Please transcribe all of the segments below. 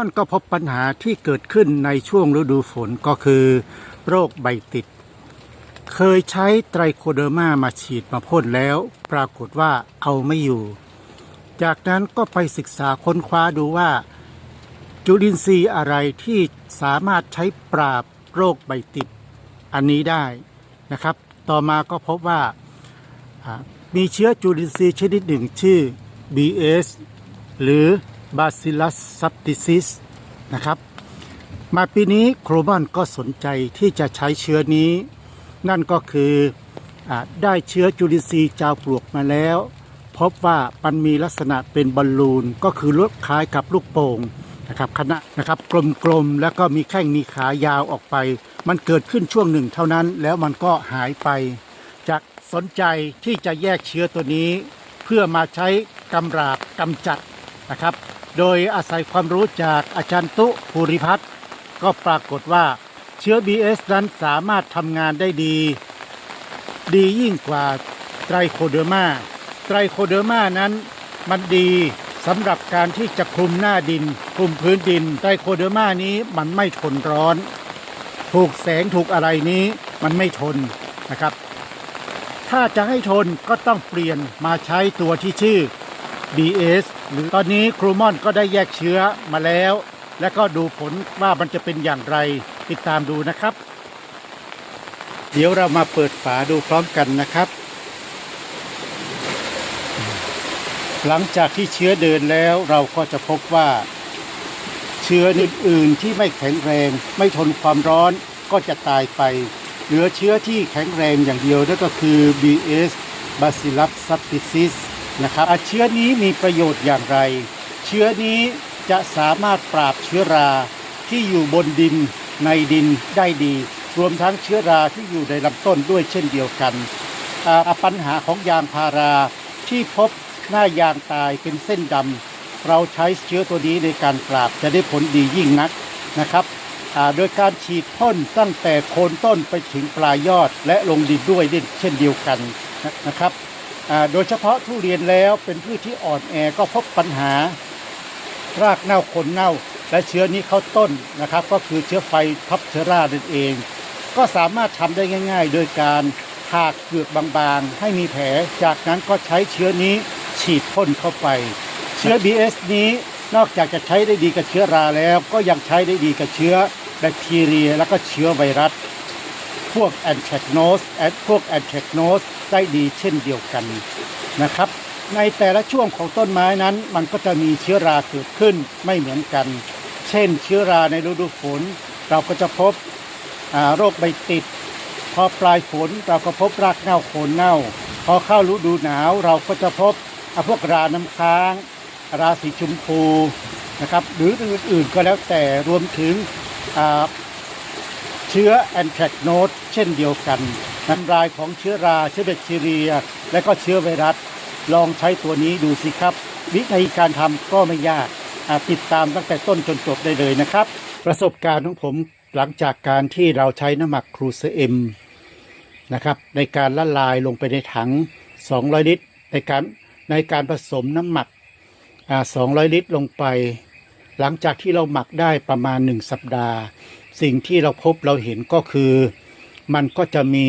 มันก็พบปัญหาที่เกิดขึ้นในช่วงฤดูฝนก็คือ โรคใบติด เคยใช้ไตรโคเดอร์มามาฉีดมาพ่นแล้ว ปรากฏว่าเอาไม่อยู่ จากนั้นก็ไปศึกษาค้นคว้าดูว่า จุลินทรีย์อะไรที่สามารถใช้ปราบโรคใบติด อันนี้ได้นะครับ ต่อมาก็พบว่าอ่ามีเชื้อจุลินทรีย์ชนิดหนึ่งชื่อ BS หรือ Bacillus subtilis นะครับ มาปีนี้โครมอนก็สนใจที่จะใช้เชื้อนี้ นั่นก็คืออได้เชื้อจุลินทรีย์จาวปลวกมาแล้ว พบว่ามันมีลักษณะเป็นบอลลูนก็คือลดคล้ายกับลูกโป่งนะครับคณะนะครับกลมๆแล้วก็มีแข้งมีขายาวออกไป มันเกิดขึ้นช่วงหนึ่งเท่านั้นแล้วมันก็หายไปจากสนใจที่จะแยกเชื้อตัวนี้ เพื่อมาใช้กำราบกำจัดนะครับ โดยอาศัยความรู้จากอาจารย์ตุภูริพัฒน์ก็ปรากฏว่าเชื้อ BS นั้นสามารถทำงานได้ดี ดียิ่งกว่าไตรโคเดอร์มาไตรโคเดอร์มานั้นมันดีสำหรับการที่จะคลุมหน้าดิน คลุมพื้นดินไตรโคเดอร์มานี้มันไม่ทนร้อน ถูกแสงถูกอะไรนี้มันไม่ทนนะครับ ถ้าจะให้ทนก็ต้องเปลี่ยนมาใช้ตัวที่ชื่อ BS ตอนนี้ครูมอนก็ได้แยกเชื้อมาแล้ว และก็ดูผลว่ามันจะเป็นอย่างไรติดตามดูนะครับ เดี๋ยวเรามาเปิดฝาดูพร้อมกันนะครับ หลังจากที่เชื้อเดินแล้วเราก็จะพบว่าเชื้ออื่นๆที่ไม่แข็งแรง ไม่ทนความร้อนก็จะตายไป เหลือเชื้อที่แข็งแรงอย่างเดียวนั่นก็คือ BS Bacillus subtilis นะครับเชื้อนี้มีประโยชน์อย่างไร เชื้อนี้จะสามารถปราบเชื้อราที่อยู่บนดินในดินได้ดี รวมทั้งเชื้อราที่อยู่ในลำต้นด้วยเช่นเดียวกันอ่าปัญหาของยางพาราที่พบหน้ายางตายเป็นเส้นดำเราใช้เชื้อตัวนี้ในการปราบจะได้ผลดียิ่งนักนะครับอ่าโดยการฉีดพ่นตั้งแต่โคนต้นไปถึงปลายยอดและลงดินด้วยเช่นเดียวกันนะครับ โดยเฉพาะทุเรียนแล้วเป็นพืชที่อ่อนแอก็พบปัญหา รากเน่าโคนเน่า และเชื้อนี้เข้าต้นนะครับ ก็คือเชื้อไฟทับเชื้อรานั่นเอง ก็สามารถทำได้ง่าย ๆ โดยการถากเปลือกบางๆ ให้มีแผลจากนั้นก็ใช้เชื้อนี้ฉีดพ่นเข้าไป เชื้อ BS นี้นอกจากจะใช้ได้ดีกับเชื้อราแล้ว ก็ยังใช้ได้ดีกับเชื้อแบคทีเรีย และก็เชื้อไวรัส พวกแอนแทรกโนสแอดพวกแอนแทรกโนสได้ดีเช่นเดียวกันนะครับ ในแต่ละช่วงของต้นไม้นั้น มันก็จะมีเชื้อราเกิดขึ้นไม่เหมือนกัน เช่น เชื้อราในฤดูฝน เราก็จะพบโรคใบติด พอปลายฝนเราก็พบรากเน่าโคนเน่า พอเข้าฤดูหนาวเราก็จะพบพวกราน้ำค้าง ราสีชมพูนะครับหรืออื่นๆก็แล้วแต่รวมถึง เชื้อแอนแทรกโนสเช่นเดียวกันน้ำลายของเชื้อราเชื้อแบคทีเรีย และก็เชื้อไวรัส ลองใช้ตัวนี้ดูสิครับ วิธีการทำก็ไม่ยากติดตามตั้งแต่ต้นจนจบได้เลยนะครับ ประสบการณ์ของผมหลังจากการที่เราใช้น้ำหมักครูเซเอ็มนะครับในการละลายลงไปในถัง 200 ลิตร ในการในการผสมน้ำหมักอ่า200 ลิตรลงไป หลังจากที่เราหมักได้ประมาณ 1 สัปดาห์ สิ่งที่เราพบเราเห็นก็คือมันก็จะมี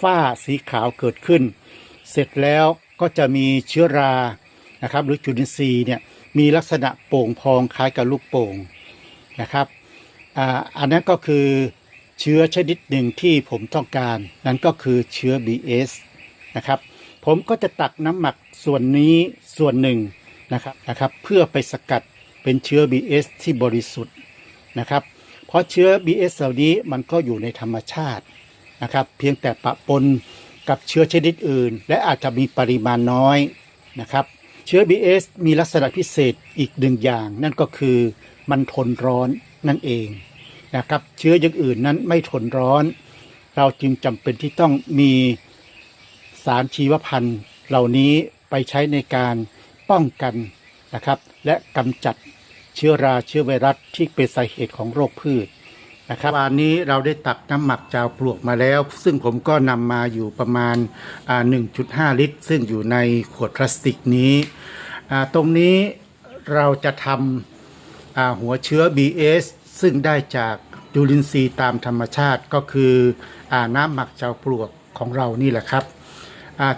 ฝ้าสีขาวเกิดขึ้น เสร็จแล้วก็จะมีเชื้อรานะครับ หรือจุลินทรีย์เนี่ยมีลักษณะโป่งพองคล้ายกับลูกโป่งนะครับอ,อันนั้นก็คือเชื้อชนิดหนึ่งที่ผมต้องการ นั่นก็คือเชื้อ BS นะครับ ผมก็จะตักน้ำหมักส่วนนี้ส่วนหนึ่งนะครับนะครับ เพื่อไปสกัดเป็นเชื้อ BS ที่บริสุทธิ์นะครับ เพราะเชื้อ BS เหล่านี้มันก็อยู่ในธรรมชาตินะครับ เพียงแต่ปะปนกับเชื้อชนิดอื่น และอาจจะมีปริมาณน้อยนะครับ เชื้อ BS มีลักษณะพิเศษอีกหนึ่งอย่าง นั่นก็คือมันทนร้อนนั่นเองนะครับ เชื้ออย่างอื่นนั้นไม่ทนร้อน เราจึงจำเป็นที่ต้องมีสารชีวพันธุ์เหล่านี้ไปใช้ในการป้องกันนะครับ และกำจัด เชื้อราเชื้อไวรัสที่เป็นสาเหตุของโรคพืชนะครับวันนี้เราได้ตักน้ำหมักจาวปลวกมาแล้ว ซึ่งผมก็นำมาอยู่ประมาณอ่า1.5 ลิตร ซึ่งอยู่ในขวดพลาสติกนี้ ตรงนี้เราจะทอ่าหัวเชื้อ BS ซึ่งได้จากจุลินทรีย์ตามธรรมชาติก็คืออน้ำหมักเจ้าปลวกของเรานี่แหละครับ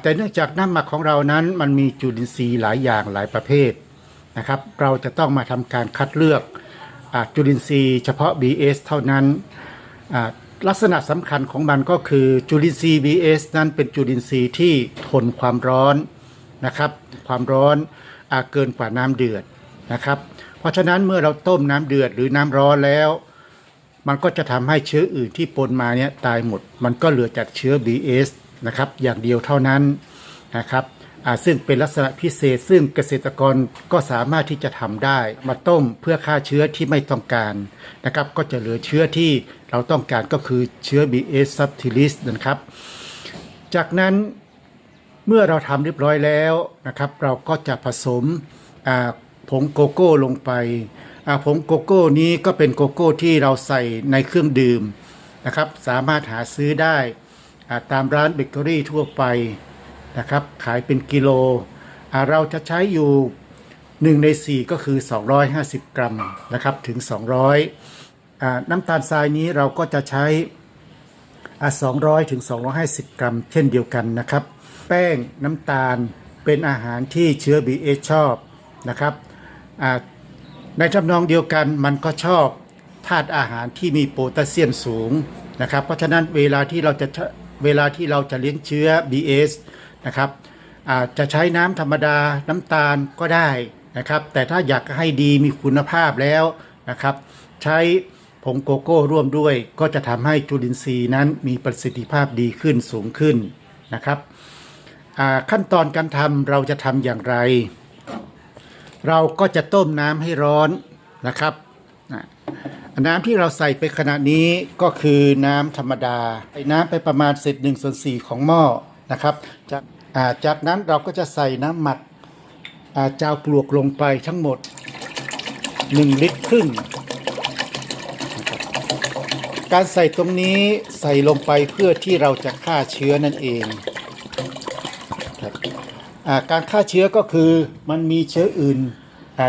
แต่เนื่องจากน้ำหมักของเรานั้นมันมีจุลินทรีย์หลายอย่างหลายประเภท นะครับ เราจะต้องมาทำการคัดเลือกอจุลินทรีย์เฉพาะ BS เท่านั้นลักษณะสำคัญของมันก็คือจุลินทรีย์ BS นั้นเป็นจุลินทรีย์ที่ทนความร้อนนะครับ ความร้อนอเกินกว่าน้ำเดือดนะครับ เพราะฉะนั้นเมื่อเราต้มน้ำเดือดหรือน้ำร้อนแล้ว มันก็จะทำให้เชื้ออื่นที่ปนมาเนี่ยตายหมด มันก็เหลือจากเชื้อ BS นะครับ อย่างเดียวเท่านั้นนะครับ ซึ่งเป็นลักษณะพิเศษ ซึ่งเกษตรกรก็สามารถที่จะทำได้ มาต้มเพื่อฆ่าเชื้อที่ไม่ต้องการนะครับก็จะเหลือเชื้อที่เราต้องการก็คือเชื้อ BS subtilis นะครับ จากนั้นเมื่อเราทำเรียบร้อยแล้วนะครับ เราก็จะผสมผงโกโก้ลงไปผงโกโก้นี้ก็เป็นโกโก้ที่เราใส่ในเครื่องดื่มนะครับ สามารถหาซื้อได้ตามร้านเบเกอรี่ทั่วไป นะครับ ขายเป็นกิโล เราจะใช้อยู่ 1 ใน 4 ก็คือ 250 กรัมนะครับถึง 200อ่าน้ำตาลทรายนี้เราก็จะใช้อะ200ถึง250 กรัม เช่นเดียวกันนะครับ แป้งน้ำตาลเป็นอาหารที่เชื้อ BS ชอบนะครับในทำนองเดียวกันมันก็ชอบธาตุอาหารที่มีโพแทสเซียมสูงนะครับ เพราะฉะนั้นเวลาที่เราจะเวลาที่เราจะเลี้ยงเชื้อ BS นะครับอาจะใช้น้ำธรรมดาน้ำตาลก็ได้นะครับ แต่ถ้าอยากให้ดีมีคุณภาพแล้วนะครับ ใช้ผงโกโก้ร่วมด้วย ก็จะทำให้จุลินทรีย์นั้นมีประสิทธิภาพดีขึ้นสูงขึ้นนะครับขั้นตอนการทำเราจะทำอย่างไร เราก็จะต้มน้ำให้ร้อนนะครับน้ำที่เราใส่ไปขณะนี้ก็คือน้ำธรรมดาใส่น้ำไปประมาณเศษหนึ่งส่วนสี่ของหม้อ นะครับ จากาจากนั้นเราก็จะใส่น้ำหมักอ่าเจ้าปลวกลงไปทั้งหมด 1 ลิตรครึ่ง การใส่ตรงนี้ใส่ลงไปเพื่อที่เราจะฆ่าเชื้อนั่นเองอการฆ่าเชื้อก็คือมันมีเชื้ออื่น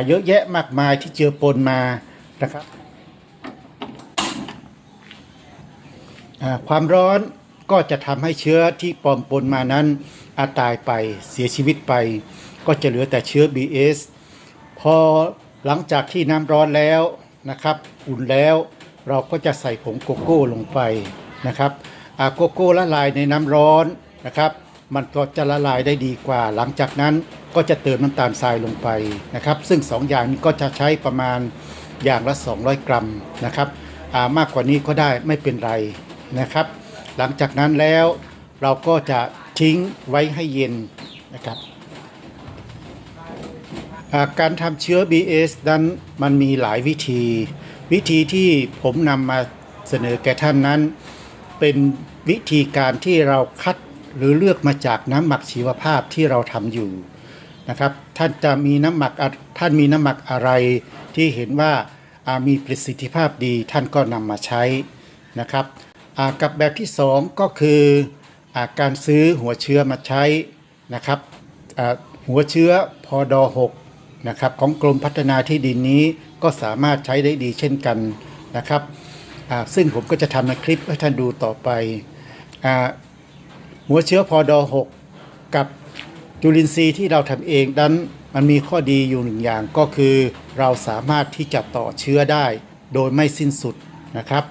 เยอะแยะมากมายที่เจือปนมานะครับความร้อน ก็จะทำให้เชื้อที่ปลอมปนมานั้นอาตายไปเสียชีวิตไป ก็จะเหลือแต่เชื้อ BS พอหลังจากที่น้ำร้อนแล้วนะครับ อุ่นแล้วเราก็จะใส่ผงโกโก้ลงไปนะครับอาโกโก้ละลายในน้ำร้อนนะครับมันก็จะละลายได้ดีกว่า หลังจากนั้นก็จะเติมน้ำตาลทรายลงไปนะครับ ซึ่ง 2 อย่างนี้ก็จะใช้ประมาณอย่างละ 200 กรัมนะครับอามากกว่านี้ก็ได้ไม่เป็นไรนะครับ หลังจากนั้นแล้วเราก็จะทิ้งไว้ให้เย็นนะครับการทำเชื้อ BS นั้นมันมีหลายวิธี วิธีที่ผมนำมาเสนอแก่ท่านนั้น เป็นวิธีการที่เราคัดหรือเลือกมาจากน้ำหมักชีวภาพที่เราทำอยู่นะครับ ท่านจะมีน้ำหมักท่านมีน้ำหมักอะไรที่เห็นว่ามีประสิทธิภาพดีท่านก็นำมาใช้นะครับ กับแบบที่สองก็คืออการซื้อหัวเชื้อมาใช้นะครับหัวเชื้อพอดอ6นะครับของกรมพัฒนาที่ดินนี้ก็สามารถใช้ได้ดีเช่นกันนะครับซึ่งผมก็จะทำในคลิปให้ท่านดูต่อไปอหัวเชื้อพอดอ6กับจุลินทรีย์ที่เราทำเองนั้นมันมีข้อดีอยู่หนึ่งอย่างก็คือ เราสามารถที่จะต่อเชื้อได้โดยไม่สิ้นสุดนะครับ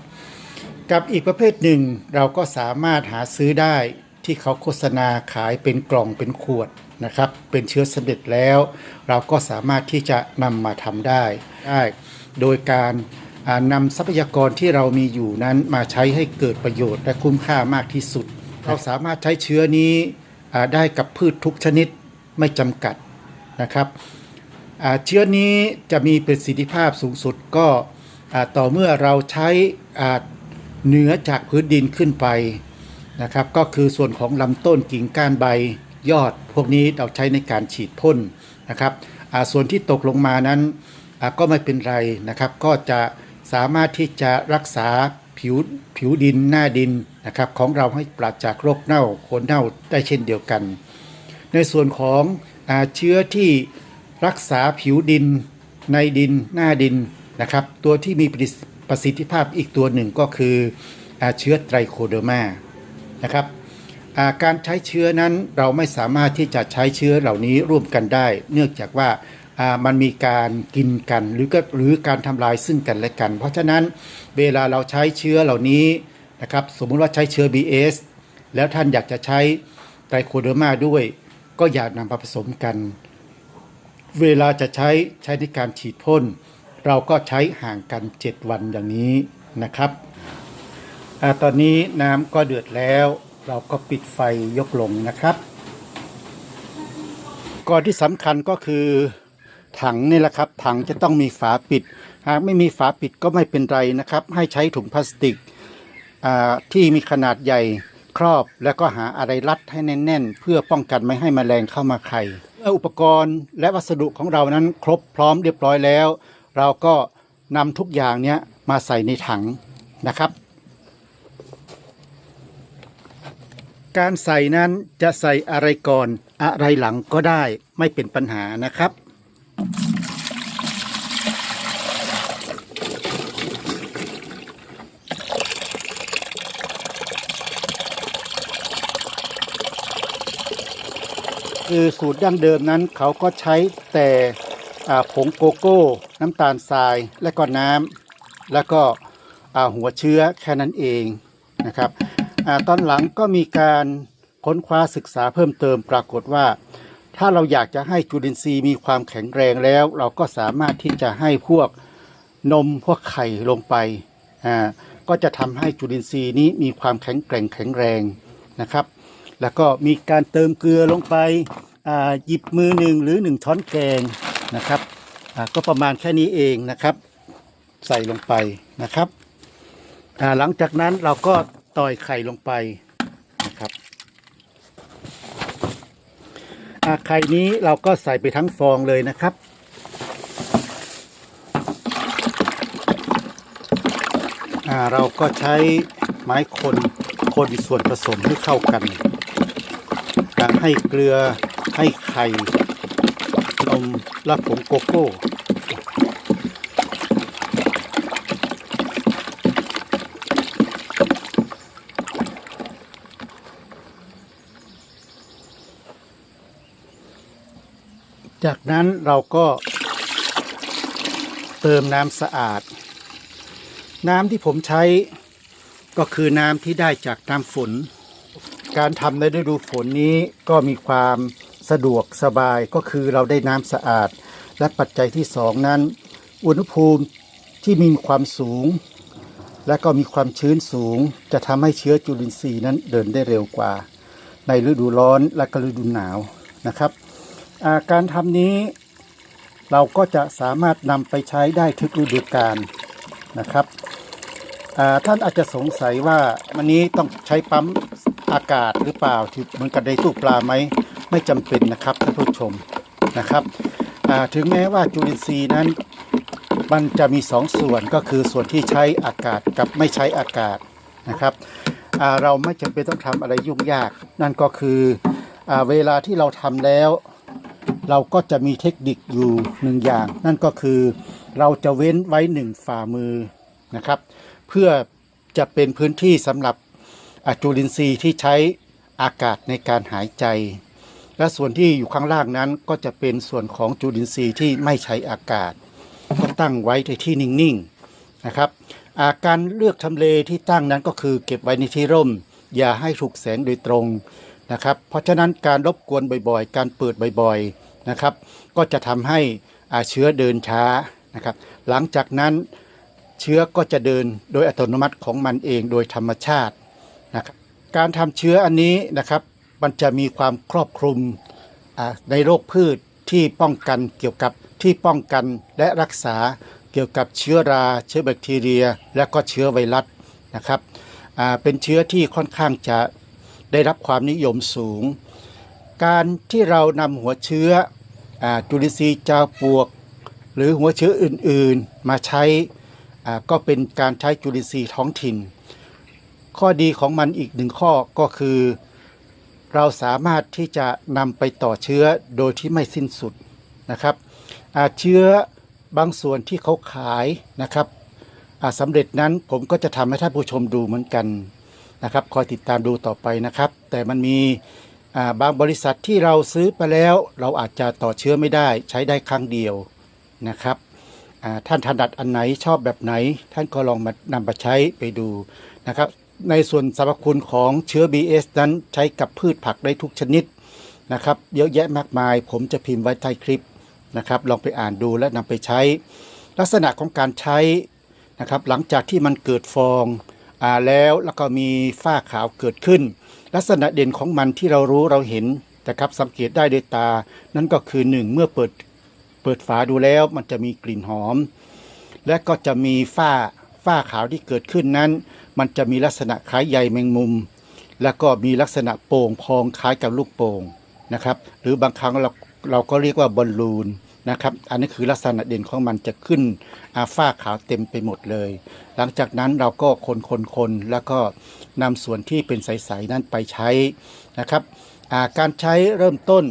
กับอีกประเภทหนึ่งเราก็สามารถหาซื้อได้ที่เขาโฆษณาขายเป็นกล่องเป็นขวดนะครับ เป็นเชื้อสำเร็จแล้ว เราก็สามารถที่จะนำมาทำได้ได้ โดยการอ่านำทรัพยากรที่เรามีอยู่นั้นมาใช้ให้เกิดประโยชน์และคุ้มค่ามากที่สุด เราสามารถใช้เชื้อนี้ได้กับพืชทุกชนิดไม่จำกัดนะครับเชื้อนี้จะมีประสิทธิภาพสูงสุดก็ต่อเมื่อเราใช้อ่า เหนือจากพื้นดินขึ้นไปนะครับ ก็คือส่วนของลำต้นกิ่งก้านใบยอด พวกนี้เราใช้ในการฉีดพ่นนะครับส่วนที่ตกลงมานั้นก็ไม่เป็นไรนะครับ ก็จะสามารถที่จะรักษาผิวผิวดินหน้าดินนะครับของเราให้ปราศจากโรคเน่าโคนเน่าได้เช่นเดียวกัน ในส่วนของอเชื้อที่รักษาผิวดินในดินหน้าดินนะครับ ตัวที่มี ประสิทธิภาพอีกตัวหนึ่งก็คือเชื้อไตรโคเดอร์มานะครับการใช้เชื้อนั้นเราไม่สามารถที่จะใช้เชื้อเหล่านี้ร่วมกันได้ เนื่องจากว่ามันมีการกินกันหรือก็หรือการทำลายซึ่งกันและกัน เพราะฉะนั้นเวลาเราใช้เชื้อเหล่านี้นะครับสมมุติว่าใช้เชื้อ BS แล้วท่านอยากจะใช้ไตรโคเดอร์มาด้วย ก็อย่านำมาผสมกัน เวลาจะใช้ใช้ในการฉีดพ่น เราก็ใช้ห่างกัน 7 วันอย่างนี้นะครับอตอนนี้น้ำก็เดือดแล้ว เราก็ปิดไฟยกลงนะครับ ก่อนที่สำคัญก็คือถังนี่แหละครับ ถังจะต้องมีฝาปิด หากไม่มีฝาปิดก็ไม่เป็นไรนะครับ ให้ใช้ถุงพลาสติกที่มีขนาดใหญ่ครอบแล้วก็หาอะไรรัดให้แน่น ๆ เพื่อป้องกันไม่ให้แมลงเข้ามาไข่เมื่ออุปกรณ์และวัสดุของเรานั้นครบพร้อมเรียบร้อยแล้ว เราก็นำทุกอย่างเนี้ยมาใส่ในถังนะครับ การใส่นั้นจะใส่อะไรก่อนอะไรหลังก็ได้ไม่เป็นปัญหานะครับคือสูตรดั้งเดิมนั้นเขาก็ใช้แต่ ผงโกโก้ น้ำตาลทรายและก็น้ำแล้วก็หัวเชื้อแค่นั้นเองนะครับอตอนหลังก็มีการค้นคว้าศึกษาเพิ่มเติมปรากฏว่า ถ้าเราอยากจะให้จุลินทรีย์มีความแข็งแรงแล้ว เราก็สามารถที่จะให้พวกนมพวกไข่ลงไปอ่าก็จะทำให้จุลินทรีย์นี้มีความแข็งแกร่งแข็งแรงนะครับ แล้วก็มีการเติมเกลือลงไปหยิบมือหนึ่งหรือหนึ่งช้อนแกง นะครับอ่าก็ประมาณแค่นี้เองนะครับ ใส่ลงไปนะครับอ่าหลังจากนั้นเราก็ต่อยไข่ลงไปนะครับอ่าไข่นี้เราก็ใส่ไปทั้งฟองเลยนะครับอ่าเราก็ใช้ไม้คนคนส่วนผสมให้เข้ากันการให้เกลือให้ไข่ มและผงโกโก้จากนั้นเราก็เติมน้ำสะอาด น้ำที่ผมใช้ก็คือน้ำที่ได้จากน้ำฝน การทำในฤดูฝนนี้ก็มีความ สะดวกสบายก็คือเราได้น้ำสะอาด และปัจจัยที่สองนั้น อุณหภูมิที่มีความสูง และก็มีความชื้นสูง จะทำให้เชื้อจุลินทรีย์นั้นเดินได้เร็วกว่า ในฤดูร้อนและก็ฤดูหนาวนะครับาการทำนี้เราก็จะสามารถนำไปใช้ได้ทุกฤดูกาลนะครับท่านอาจจะสงสัยว่าวันนี้ต้องใช้ปั๊มอากาศหรือเปล่า เหมือนกับในตู้ปลาไหม ไม่จำเป็นนะครับท่านผู้ชมนะครับถึงแม้ว่าจุลินทรีย์นั้นมันจะมีสองส่วนก็คือส่วนที่ใช้อากาศกับไม่ใช้อากาศนะครับเราไม่จำเป็นต้องทำอะไรยุ่งยาก นั่นก็คืออเวลาที่เราทำแล้ว เราก็จะมีเทคนิคอยู่หนึ่งอย่าง นั่นก็คือเราจะเว้นไว้หนึ่งฝ่ามือนะครับ เพื่อจะเป็นพื้นที่สำหรับจุลินทรีย์ที่ใช้อากาศในการหายใจ และส่วนที่อยู่ข้างล่างนั้นก็จะเป็นส่วนของจุลินทรีย์ที่ไม่ใช้อากาศก็ตั้งไว้ในที่นิ่งๆนะครับอาการเลือกทำเลที่ตั้งนั้นก็คือเก็บไว้ในที่ร่ม อย่าให้ถูกแสงโดยตรงนะครับ เพราะฉะนั้นการรบกวนบ่อยๆ การเปิดบ่อยๆนะครับ ก็จะทำให้อาเชื้อเดินช้านะครับ หลังจากนั้นเชื้อก็จะเดินโดยอัตโนมัติของมันเองโดยธรรมชาตินะครับการทำเชื้ออันนี้นะครับ มันจะมีความครอบคลุมในโรคพืชที่ป้องกันเกี่ยวกับที่ป้องกันและรักษาเกี่ยวกับเชื้อราเชื้อแบคทีเรีย และก็เชื้อไวรัสนะครับเป็นเชื้อที่ค่อนข้างจะได้รับความนิยมสูง การที่เรานำหัวเชื้ออจุลินทรีย์จาปลวก หรือหัวเชื้ออื่นๆมาใช้ก็เป็นการใช้จุลินทรีย์ท้องถิ่น ข้อดีของมันอีกหนึ่งข้อก็คือ เราสามารถที่จะนำไปต่อเชื้อโดยที่ไม่สิ้นสุดนะครับเชื้อบางส่วนที่เขาขายนะครับสำเร็จนั้นผมก็จะทำให้ท่านผู้ชมดูเหมือนกันนะครับคอยติดตามดูต่อไปนะครับ แต่มันมีบางบริษัทที่เราซื้อไปแล้วเราอาจจะต่อเชื้อไม่ได้ใช้ได้ครั้งเดียวนะครับท่านถนัดอันไหนชอบแบบไหน ท่านก็ลองมานำมาใช้ไปดูนะครับ ในส่วนสรรพคุณของเชื้อ BS นั้นใช้กับพืชผักได้ทุกชนิดนะครับ เยอะแยะมากมาย ผมจะพิมพ์ไว้ใต้คลิปนะครับ ลองไปอ่านดูและนำไปใช้ ลักษณะของการใช้นะครับ หลังจากที่มันเกิดฟองอ่าแล้วแล้วก็มีฝ้าขาวเกิดขึ้น ลักษณะเด่นของมันที่เรารู้เราเห็นนะครับสังเกตได้ด้วยตา นั่นก็คือหนึ่งเมื่อเปิดเปิดฝาดูแล้วมันจะมีกลิ่นหอม และก็จะมีฝ้าฝ้าขาวที่เกิดขึ้นนั้น มันจะมีลักษณะคล้ายใยแมงมุม แล้วก็มีลักษณะโป่งพองคล้ายกับลูกโป่งนะครับ หรือบางครั้งเราเราก็เรียกว่าบอลลูนนะครับ อันนี้คือลักษณะเด่นของมันจะขึ้นอาฝ้าขาวเต็มไปหมดเลย หลังจากนั้นเราก็คนคนคนแล้วก็นำส่วนที่เป็นใสๆนั้นไปใช้นะครับาการใช้เริ่มต้น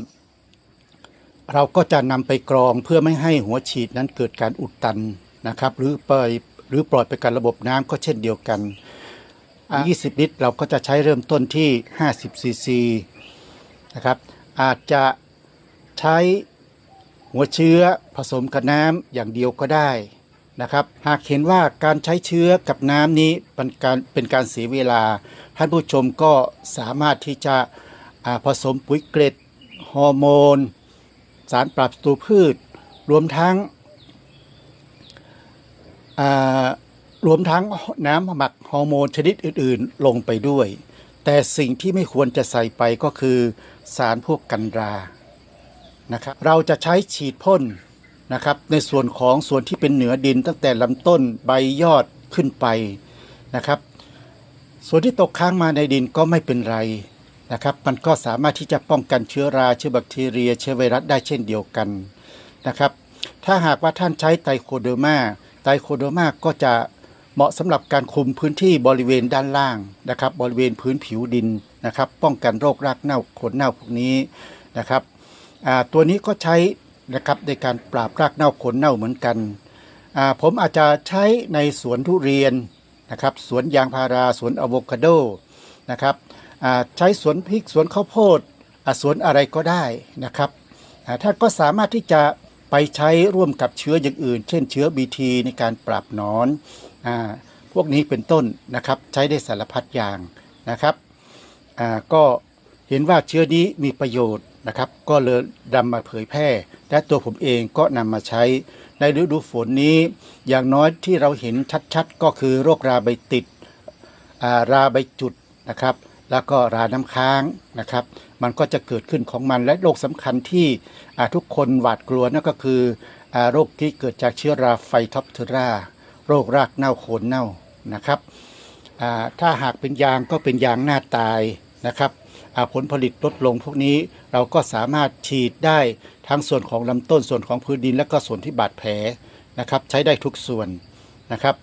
เราก็จะนำไปกรองเพื่อไม่ให้หัวฉีดนั้นเกิดการอุดตันนะครับ หรือปล่อยหรือปล่อยไปกับระบบน้ำก็เช่นเดียวกัน 20 ลิตร เราก็จะใช้เริ่มต้นที่ 50 ซีซีนะครับอาจจะใช้หัวเชื้อผสมกับน้ำอย่างเดียวก็ได้นะครับ หากเห็นว่าการใช้เชื้อกับน้ำนี้เป็นการเป็นการเสียเวลาท่านผู้ชมก็สามารถที่จะผสมปุ๋ยเกล็ดฮอร์โมน สารปรับศัตรูพืช รวมทั้ง รวมทั้งน้ำหมักฮอร์โมนชนิดอื่นๆลงไปด้วย แต่สิ่งที่ไม่ควรจะใส่ไปก็คือสารพวกกันรานะครับเราจะใช้ฉีดพ่นนะครับในส่วนของส่วนที่เป็นเหนือดินตั้งแต่ลำต้นใบยอดขึ้นไปนะครับ ส่วนที่ตกค้างมาในดินก็ไม่เป็นไรนะครับ มันก็สามารถที่จะป้องกันเชื้อราเชื้อแบคทีเรีย เชื้อไวรัสได้เช่นเดียวกันนะครับ ถ้าหากว่าท่านใช้ไตรโคเดอร์มาไตรโคเดอร์มาก็จะ เหมาะสำหรับการคุมพื้นที่บริเวณด้านล่างนะครับ บริเวณพื้นผิวดินนะครับ ป้องกันโรครากเน่าขนเน่าพวกนี้นะครับตัวนี้ก็ใช้นะครับในการปราบรากเน่าขนเน่าเหมือนกัน ผมอาจจะใช้ในสวนทุเรียนนะครับ สวนยางพาราสวนอะโวคาโดนะครับใช้สวนพริกสวนข้าวโพดสวนอะไรก็ได้นะครับอ่าท่านก็สามารถที่จะไปใช้ร่วมกับเชื้ออย่างอื่น เช่นเชื้อ BT ในการปราบหนอน พวกนี้เป็นต้นนะครับใช้ได้สารพัดอย่างนะครับก็เห็นว่าเชื้อนี้มีประโยชน์นะครับ ก็เลยนำมาเผยแพร่ และตัวผมเองก็นำมาใช้ในฤดูฝนนี้ อย่างน้อยที่เราเห็นชัดๆ ก็คือโรคราใบติดาราใบจุดนะครับ แล้วก็ราน้ำค้างนะครับ มันก็จะเกิดขึ้นของมันและโรคสำคัญที่ทุกคนหวาดกลัวนั่นก็คือโรคที่เกิดจากเชื้อราไฟท็อปเทอรา โรครากเน่าโคนเน่านะครับถ้าหากเป็นยางก็เป็นยางหน้าตายนะครับผลผลิตลดลงพวกนี้เราก็สามารถฉีดได้ทั้งส่วนของลำต้นส่วนของพื้นดินและก็ส่วนที่บาดแผลนะครับ ใช้ได้ทุกส่วนนะครับ